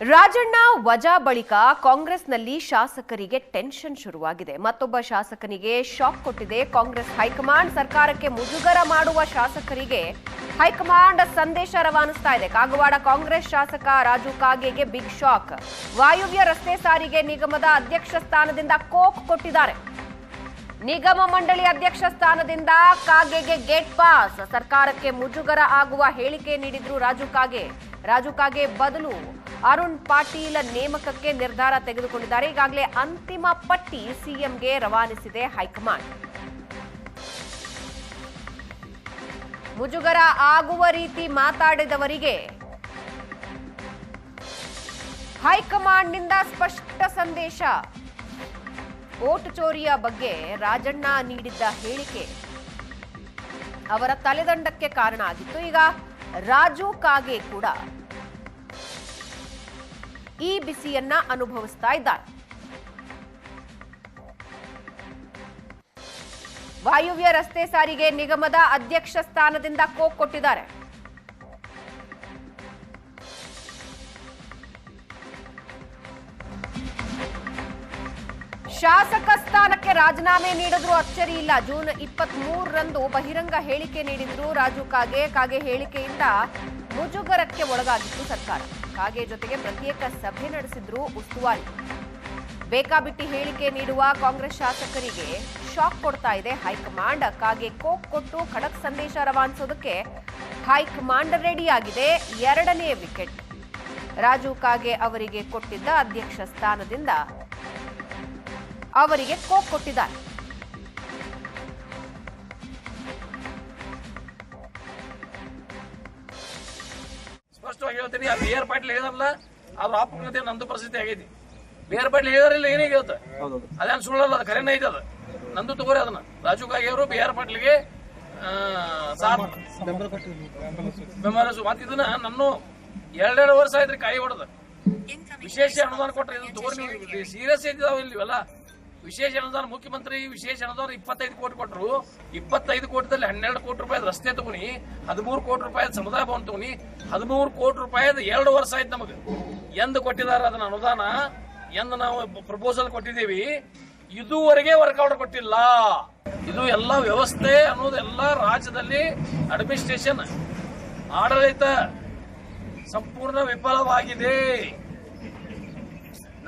ರಾಜಣ್ಣ ವಜಾ ಬಳಿಕ ಕಾಂಗ್ರೆಸ್ನಲ್ಲಿ ಶಾಸಕರಿಗೆ ಟೆನ್ಷನ್ ಶುರುವಾಗಿದೆ. ಮತ್ತೊಬ್ಬ ಶಾಸಕನಿಗೆ ಶಾಕ್ ಕೊಟ್ಟಿದೆ. ಕಾಂಗ್ರೆಸ್ ಹೈಕಮಾಂಡ್ ಸರ್ಕಾರಕ್ಕೆ ಮುಜುಗರ ಮಾಡುವ ಶಾಸಕರಿಗೆ ಹೈಕಮಾಂಡ್ ಸಂದೇಶ ರವಾನಿಸ್ತಾ ಇದೆ. ಕಾಗವಾಡ ಕಾಂಗ್ರೆಸ್ ಶಾಸಕ ರಾಜು ಕಾಗೆಗೆ ಬಿಗ್ ಶಾಕ್. ವಾಯುವ್ಯ ರಸ್ತೆ ಸಾರಿಗೆ ನಿಗಮದ ಅಧ್ಯಕ್ಷ ಸ್ಥಾನದಿಂದ ಕೋಕ್ ಕೊಟ್ಟಿದ್ದಾರೆ. ನಿಗಮ ಮಂಡಳಿ ಅಧ್ಯಕ್ಷ ಸ್ಥಾನದಿಂದ ಕಾಗೆಗೆ ಗೇಟ್ ಪಾಸ್. ಸರ್ಕಾರಕ್ಕೆ ಮುಜುಗರ ಆಗುವ ಹೇಳಿಕೆ ನೀಡಿದ್ರು ರಾಜು ಕಾಗೆ. ರಾಜು ಕಾಗೆ ಬದಲು ಅರುಣ್ ಪಾಟೀಲ್ ನೇಮಕಕ್ಕೆ ನಿರ್ಧಾರ ತೆಗೆದುಕೊಂಡಿದ್ದಾರೆ. ಈಗಾಗಲೇ ಅಂತಿಮ ಪಟ್ಟಿ ಸಿಎಂಗೆ ರವಾನಿಸಿದೆ ಹೈಕಮಾಂಡ್. ಮುಜುಗರ ಆಗುವ ರೀತಿ ಮಾತಾಡಿದವರಿಗೆ ಹೈಕಮಾಂಡ್ನಿಂದ ಸ್ಪಷ್ಟ ಸಂದೇಶ. ಓಟು ಚೋರಿಯ ಬಗ್ಗೆ ರಾಜಣ್ಣ ನೀಡಿದ್ದ ಹೇಳಿಕೆ ಅವರ ತಲೆದಂಡಕ್ಕೆ ಕಾರಣ ಆಗಿತ್ತು. ಈಗ ರಾಜು ಕಾಗೆ ಕೂಡ ಈ ಬಿಸಿಯನ್ನ ಅನುಭವಿಸ್ತಾ ಇದ್ದಾರೆ. ವಾಯುವ್ಯ ರಸ್ತೆ ಸಾರಿಗೆ ನಿಗಮದ ಅಧ್ಯಕ್ಷ ಸ್ಥಾನದಿಂದ ಕೋಕ್ ಕೊಟ್ಟಿದ್ದಾರೆ. ಶಾಸಕ ಸ್ಥಾನಕ್ಕೆ ರಾಜೀನಾಮೆ ನೀಡಿದ್ರು ಅಚ್ಚರಿ ಇಲ್ಲ. ಜೂನ್ ಇಪ್ಪತ್ತ್ ಮೂರರಂದು ಬಹಿರಂಗ ಹೇಳಿಕೆ ನೀಡಿದ್ರು ರಾಜು ಕಾಗೆ. ಕಾಗೆ ಹೇಳಿಕೆಯಿಂದ ಮುಜುಗರಕ್ಕೆ ಒಳಗಾಗಿತ್ತು ಸರ್ಕಾರ. ಕಾಗೆ ಜೊತೆಗೆ ಪ್ರತ್ಯೇಕ ಸಭೆ ನಡೆಸಿದ್ರು ಉಸ್ತುವಾರಿ. ಬೇಕಾಬಿಟ್ಟಿ ಹೇಳಿಕೆ ನೀಡುವ ಕಾಂಗ್ರೆಸ್ ಶಾಸಕರಿಗೆ ಶಾಕ್ ಕೊಡ್ತಾ ಇದೆ ಹೈಕಮಾಂಡ್. ಕಾಗೆ ಕೋಕ್ ಕೊಟ್ಟು ಖಡಕ್ ಸಂದೇಶ ರವಾನಿಸೋದಕ್ಕೆ ಹೈಕಮಾಂಡ್ ರೆಡಿಯಾಗಿದೆ ಎರಡನೇ ವಿಕೆಟ್. ರಾಜು ಕಾಗೆ ಅವರಿಗೆ ಕೊಟ್ಟಿದ್ದ ಅಧ್ಯಕ್ಷ ಸ್ಥಾನದಿಂದ ಅವರಿಗೆ ಕೋಕ್ ಕೊಟ್ಟಿದ್ದಾರೆ. ಸ್ಪಷ್ಟವಾಗಿ ಹೇಳ್ತೀನಿ ಆ ಬಿ ಆರ್ ಪಾಟೀಲ್ ಹೇಳಿದಾರಲ್ಲ ಅದು ಆಪುಕತೆ ನಂದು ಪರಿಸ್ಥಿತಿ ಆಗೈತಿ. ಬಿ ಆರ್ ಪಾಟೀಲ್ ಹೇಳಿದಾರಿಲ್ಲ ಏನೇ ಹೇಳ್ತ ಅದೇನು ಸುಳ್ಳಲ್ಲ ಅದು ಕರೆನೇ ಐತೆ ಅದು. ನಂದು ತಗೋರಿ ಅದನ್ನ. ರಾಜು ಕಾಗೆ ಅವರು ಬಿ ಆರ್ ಪಾಟೀಲ್ಗೆ ಬೆಂಬಲ ಮತ್ತ್ ಇದನ್ನ ನಾನು ಎರಡೆರಡು ವರ್ಷ ಆಯ್ತ್ರಿ ಕಾಯಿ ಹೊಡೆದ. ವಿಶೇಷ ಅನುದಾನ ಕೊಟ್ರೆ ಇದನ್ನ ತಗೋರಿ ನೀವು. ಸೀರಿಯಸ್ ಇದ್ದಾವ ಇಲ್ವಲ್ಲ ವಿಶೇಷ ಅನುದಾನ ಮುಖ್ಯಮಂತ್ರಿ ವಿಶೇಷ ಅನುದಾನ ಇಪ್ಪತ್ತೈದು ಕೋಟಿ ಕೊಟ್ಟರು ಇಪ್ಪತ್ತೈದು ಕೋಟಿದಲ್ಲಿ ಹನ್ನೆರಡು ಕೋಟಿ ರೂಪಾಯಿ ರಸ್ತೆ ತಗೊನಿ ಹದಿಮೂರು ಕೋಟಿ ರೂಪಾಯಿ ಸಮುದಾಯ ಭವನ ತಗೊನಿ ಹದಿಮೂರು ಕೋಟಿ ರೂಪಾಯಿ ಎರಡು ವರ್ಷ ಆಯ್ತು ನಮಗೆ. ಎಂದು ಕೊಟ್ಟಿದ್ದಾರೆ ಅದನ್ನ ಅನುದಾನ, ಎಂದು ನಾವು ಪ್ರಪೋಸಲ್ ಕೊಟ್ಟಿದ್ದೀವಿ. ಇದುವರೆಗೆ ವರ್ಕೌಟ್ ಕೊಟ್ಟಿಲ್ಲ. ಇದು ಎಲ್ಲ ವ್ಯವಸ್ಥೆ ಅನ್ನೋದು ಎಲ್ಲ ರಾಜ್ಯದಲ್ಲಿ ಅಡ್ಮಿನಿಸ್ಟ್ರೇಷನ್ ಆಡಳಿತ ಸಂಪೂರ್ಣ ವಿಫಲವಾಗಿದೆ.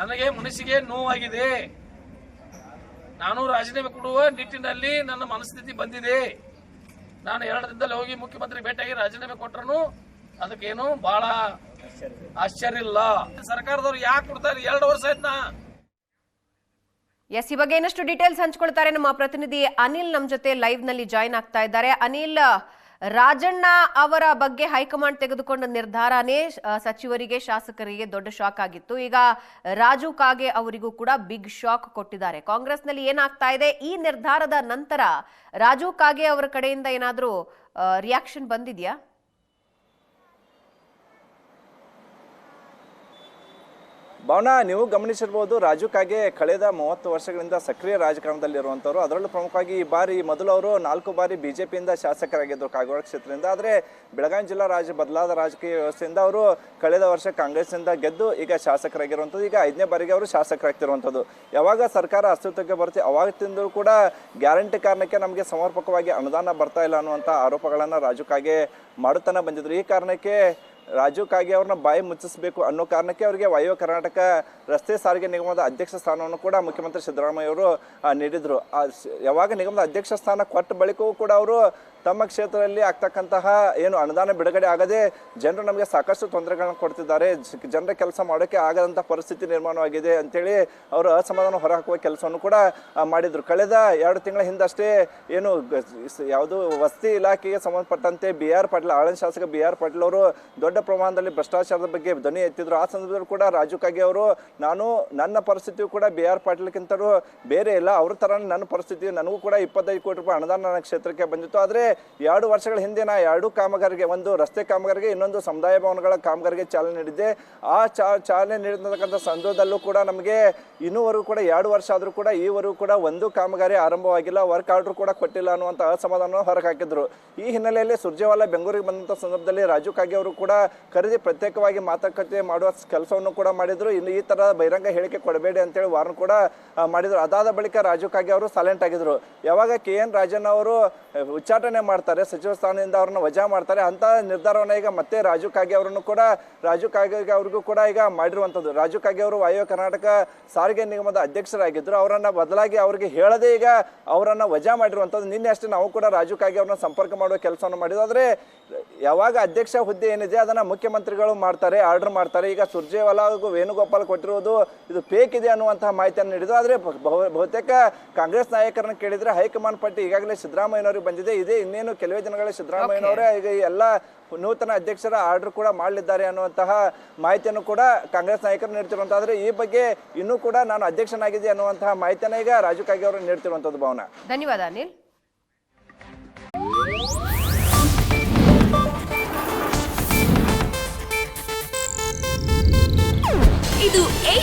ನನಗೆ ಮನಸ್ಸಿಗೆ ನೋವಾಗಿದೆ. ನಾನು ರಾಜೀನಾಮೆ ಕೊಡುವ ನಿಟ್ಟಿನಲ್ಲಿ ನನ್ನ ಮನಸ್ಥಿತಿ ಬಂದಿದೆ. ನಾನು ಎರಡು ದಿನದಲ್ಲಿ ಹೋಗಿ ಮುಖ್ಯಮಂತ್ರಿ ಭೇಟಿಯಾಗಿ ರಾಜೀನಾಮೆ ಕೊಟ್ಟರು ಅದಕ್ಕೇನು ಬಹಳ ಆಶ್ಚರ್ಯ ಇಲ್ಲ. ಸರ್ಕಾರದವ್ರು ಯಾಕೆ ಕೊಡ್ತಾರೆ? ಎರಡು ವರ್ಷ ಆಯ್ತು ಎಸ್, ಈ ಬಗ್ಗೆ ಇನ್ನಷ್ಟು ಡೀಟೇಲ್ಸ್ ಹಂಚ್ಕೊಳ್ತಾರೆ ನಮ್ಮ ಪ್ರತಿನಿಧಿ ಅನಿಲ್ ನಮ್ಮ ಜೊತೆ ಲೈವ್ನಲ್ಲಿ ಜಾಯಿನ್ ಆಗ್ತಾ ಇದ್ದಾರೆ. ಅನಿಲ್ ರಾಜಣ್ಣ ಅವರ ಬಗ್ಗೆ ಹೈಕಮಾಂಡ್ ತೆಗೆದುಕೊಂಡ ನಿರ್ಧಾರನೇ ಸಚಿವರಿಗೆ, ಶಾಸಕರಿಗೆ ದೊಡ್ಡ ಶಾಕ್ ಆಗಿತ್ತು. ಈಗ ರಾಜು ಕಾಗೆ ಅವರಿಗೂ ಕೂಡ ಬಿಗ್ ಶಾಕ್ ಕೊಟ್ಟಿದ್ದಾರೆ. ಕಾಂಗ್ರೆಸ್ನಲ್ಲಿ ಏನಾಗ್ತಾ ಇದೆ? ಈ ನಿರ್ಧಾರದ ನಂತರ ರಾಜು ಕಾಗೆ ಅವರ ಕಡೆಯಿಂದ ಏನಾದರೂ ರಿಯಾಕ್ಷನ್ ಬಂದಿದ್ಯಾ? ಭಾವನಾ, ನೀವು ಗಮನಿಸಿರ್ಬೋದು ರಾಜು ಕಾಗೆ ಕಳೆದ ಮೂವತ್ತು ವರ್ಷಗಳಿಂದ ಸಕ್ರಿಯ ರಾಜಕಾರಣದಲ್ಲಿರುವಂಥವ್ರು. ಅದರಲ್ಲೂ ಪ್ರಮುಖವಾಗಿ ಈ ಬಾರಿ ಮೊದಲು ಅವರು ನಾಲ್ಕು ಬಾರಿ ಬಿಜೆಪಿಯಿಂದ ಶಾಸಕರಾಗಿದ್ದರು ಕಾಗವಾಡ ಕ್ಷೇತ್ರದಿಂದ. ಆದರೆ ಬೆಳಗಾವಿ ಜಿಲ್ಲಾ ರಾಜ್ಯ ಬದಲಾದ ರಾಜಕೀಯ ವ್ಯವಸ್ಥೆಯಿಂದ ಅವರು ಕಳೆದ ವರ್ಷ ಕಾಂಗ್ರೆಸ್ನಿಂದ ಗೆದ್ದು ಈಗ ಶಾಸಕರಾಗಿರುವಂಥದ್ದು, ಈಗ ಐದನೇ ಬಾರಿಗೆ ಅವರು ಶಾಸಕರಾಗ್ತಿರುವಂಥದ್ದು. ಯಾವಾಗ ಸರ್ಕಾರ ಅಸ್ತಿತ್ವಕ್ಕೆ ಬರುತ್ತೆ, ಅವಾಗಿಂದಲೂ ಕೂಡ ಗ್ಯಾರಂಟಿ ಕಾರಣಕ್ಕೆ ನಮಗೆ ಸಮರ್ಪಕವಾಗಿ ಅನುದಾನ ಬರ್ತಾ ಇಲ್ಲ ಅನ್ನುವಂಥ ಆರೋಪಗಳನ್ನು ರಾಜು ಕಾಗೆ ಮಾಡುತ್ತಾನೆ ಬಂದಿದ್ರು. ಈ ಕಾರಣಕ್ಕೆ ರಾಜು ಕಾಗೆ ಅವ್ರನ್ನ ಬಾಯಿ ಮುಚ್ಚಿಸಬೇಕು ಅನ್ನೋ ಕಾರಣಕ್ಕೆ ಅವರಿಗೆ ವಾಯು ಕರ್ನಾಟಕ ರಸ್ತೆ ಸಾರಿಗೆ ನಿಗಮದ ಅಧ್ಯಕ್ಷ ಸ್ಥಾನವನ್ನು ಕೂಡ ಮುಖ್ಯಮಂತ್ರಿ ಸಿದ್ದರಾಮಯ್ಯ ಅವರು ನೀಡಿದರು. ಯಾವಾಗ ನಿಗಮದ ಅಧ್ಯಕ್ಷ ಸ್ಥಾನ ಕೊಟ್ಟ ಬಳಿಕವೂ ಕೂಡ ಅವರು ತಮ್ಮ ಕ್ಷೇತ್ರದಲ್ಲಿ ಆಗ್ತಕ್ಕಂತಹ ಏನು ಅನುದಾನ ಬಿಡುಗಡೆ ಆಗದೆ ಜನರು ನಮಗೆ ಸಾಕಷ್ಟು ತೊಂದರೆಗಳನ್ನು ಕೊಡ್ತಿದ್ದಾರೆ. ಜನರ ಕೆಲಸ ಮಾಡೋಕ್ಕೆ ಆಗದಂಥ ಪರಿಸ್ಥಿತಿ ನಿರ್ಮಾಣವಾಗಿದೆ ಅಂತೇಳಿ ಅವರು ಅಸಮಾಧಾನ ಹೊರಹಾಕುವ ಕೆಲಸವನ್ನು ಕೂಡ ಮಾಡಿದ್ರು. ಕಳೆದ ಎರಡು ತಿಂಗಳ ಹಿಂದಷ್ಟೇ ಏನು ಯಾವುದು ವಸತಿ ಇಲಾಖೆಗೆ ಸಂಬಂಧಪಟ್ಟಂತೆ ಬಿ ಆರ್ ಪಾಟೀಲ್, ಆಳಂದ ಶಾಸಕ ಬಿ ಆರ್ ಪಾಟೀಲ್ ಅವರು ದೊಡ್ಡ ಪ್ರಮಾಣದಲ್ಲಿ ಭ್ರಷ್ಟಾಚಾರದ ಬಗ್ಗೆ ಧ್ವನಿ ಎತ್ತಿದ್ರು. ಆ ಸಂದರ್ಭದಲ್ಲಿ ಕೂಡ ರಾಜು ಕಾಗೆ ಅವರು, ನಾನು, ನನ್ನ ಪರಿಸ್ಥಿತಿಯು ಕೂಡ ಬಿ ಆರ್ ಪಾಟೀಲ್ಗಿಂತಲೂ ಬೇರೆ ಇಲ್ಲ. ಅವ್ರ ಥರ ನನ್ನ ಪರಿಸ್ಥಿತಿ, ನನಗೂ ಕೂಡ ಇಪ್ಪತ್ತೈದು ಕೋಟಿ ರೂಪಾಯಿ ಅನುದಾನ ನನ್ನ ಕ್ಷೇತ್ರಕ್ಕೆ ಬಂದಿತ್ತು. ಆದರೆ ಎರಡು ವರ್ಷಗಳ ಹಿಂದೆ ನಾ ಎರಡು ಕಾಮಗಾರಿಗೆ, ಒಂದು ರಸ್ತೆ ಕಾಮಗಾರಿಗೆ, ಇನ್ನೊಂದು ಸಮುದಾಯ ಭವನಗಳ ಕಾಮಗಾರಿಗೆ ಚಾಲನೆ ನೀಡಿದ್ದೆ. ಆ ಚಾಲನೆ ನೀಡಿರ್ತಕ್ಕಂಥ ಸಂದರ್ಭದಲ್ಲೂ ಕೂಡ ನಮಗೆ ಇನ್ನೂವರೆಗೂ ಕೂಡ, ಎರಡು ವರ್ಷ ಆದರೂ ಕೂಡ, ಈವರೆಗೂ ಕೂಡ ಒಂದು ಕಾಮಗಾರಿ ಆರಂಭವಾಗಿಲ್ಲ. ವರ್ಕ್ ಆರ್ಡರ್ ಕೂಡ ಕೊಟ್ಟಿಲ್ಲ ಅನ್ನುವಂಥ ಅಸಮಾಧಾನ ಹೊರಗೆ ಹಾಕಿದ್ರು ಈ ಹಿನ್ನೆಲೆಯಲ್ಲಿ ಸುರ್ಜೇವಾಲ ಬೆಂಗಳೂರಿಗೆ ಬಂದಂಥ ಸಂದರ್ಭದಲ್ಲಿ ರಾಜು ಕಾಗೆ ಅವರು ಕೂಡ ಕರೆದಿ ಪ್ರತ್ಯೇಕವಾಗಿ ಮಾತುಕತೆ ಮಾಡುವ ಕೆಲಸವನ್ನು ಕೂಡ ಮಾಡಿದ್ರು. ಇನ್ನು ಈ ತರ ಬಹಿರಂಗ ಹೇಳಿಕೆ ಕೊಡಬೇಡಿ ಅಂತೇಳಿ ವಾರ್ನ್ ಕೂಡ ಮಾಡಿದ್ರು. ಅದಾದ ಬಳಿಕ ರಾಜು ಕಾಗೆ ಅವರು ಸೈಲೆಂಟ್ ಆಗಿದ್ರು. ಯಾವಾಗ ಕೆ ಎನ್ ರಾಜನ್ ಅವರು ಉಚ್ಚಾಟನೆ ಮಾಡ್ತಾರೆ, ಸಚಿವ ಸ್ಥಾನದಿಂದ ಅವ್ರನ್ನ ವಜಾ ಮಾಡ್ತಾರೆ, ಅಂತ ನಿರ್ಧಾರವನ್ನು ಈಗ ಮತ್ತೆ ರಾಜು ಕಾಗೆ ಅವರನ್ನು ಕೂಡ, ರಾಜು ಕಾಗೆ ಅವ್ರಿಗೂ ಕೂಡ ಈಗ ಮಾಡಿರುವಂಥದ್ದು. ರಾಜು ಕಾಗೆ ಅವರು ವಾಯು ಕರ್ನಾಟಕ ಸಾರಿಗೆ ನಿಗಮದ ಅಧ್ಯಕ್ಷರಾಗಿದ್ದರು ಅವರನ್ನು ಬದಲಾಗಿ ಅವರಿಗೆ ಹೇಳದೆ ಈಗ ಅವರನ್ನು ವಜಾ ಮಾಡಿರುವಂಥದ್ದು. ನಿನ್ನೆ ಅಷ್ಟೇ ನಾವು ಕೂಡ ರಾಜು ಕಾಗೆ ಅವ್ರನ್ನ ಸಂಪರ್ಕ ಮಾಡುವ ಕೆಲಸವನ್ನು ಮಾಡಿದ್ರು ಆದರೆ, ಯಾವಾಗ ಅಧ್ಯಕ್ಷ ಹುದ್ದೆ ಏನಿದೆ ಅದನ್ನ ಮುಖ್ಯಮಂತ್ರಿಗಳು ಮಾಡ್ತಾರೆ ಆರ್ಡರ್ ಮಾಡ್ತಾರೆ. ಈಗ ಸುರ್ಜೇವಾಲಾ ಹಾಗೂ ವೇಣುಗೋಪಾಲ್ ಕೊಟ್ಟಿರುವುದು ಇದು ಫೇಕ್ ಇದೆ ಅನ್ನುವಂತಹ ಮಾಹಿತಿಯನ್ನು ನೀಡಿದ್ರು. ಆದರೆ ಬಹು- ಬಹುತೇಕ ಕಾಂಗ್ರೆಸ್ ನಾಯಕರನ್ನು ಕೇಳಿದ್ರೆ ಹೈಕಮಾಂಡ್ ಪಟ್ಟಿ ಈಗಾಗಲೇ ಸಿದ್ದರಾಮಯ್ಯನವರಿಗೆ ಬಂದಿದೆ. ಇದೇ ಇನ್ನೇನು ಕೆಲವೇ ದಿನಗಳಲ್ಲಿ ಸಿದ್ದರಾಮಯ್ಯನವರೇ ಈಗ ಎಲ್ಲ ನೂತನ ಅಧ್ಯಕ್ಷರ ಆರ್ಡರ್ ಕೂಡ ಮಾಡಲಿದ್ದಾರೆ ಅನ್ನುವಂತಹ ಮಾಹಿತಿಯನ್ನು ಕೂಡ ಕಾಂಗ್ರೆಸ್ ನಾಯಕರು ನೀಡ್ತಿರುವಂತಹ ಆದರೆ ಈ ಬಗ್ಗೆ ಇನ್ನೂ ಕೂಡ ನಾನು ಅಧ್ಯಕ್ಷನಾಗಿದೆ ಅನ್ನುವಂತಹ ಮಾಹಿತಿಯನ್ನು ಈಗ ರಾಜು ಕಾಗೆ ಅವರು ನೀಡ್ತಿರುವಂಥದ್ದು ಭಾವನಾ. ಧನ್ಯವಾದ ಅನಿಲ್.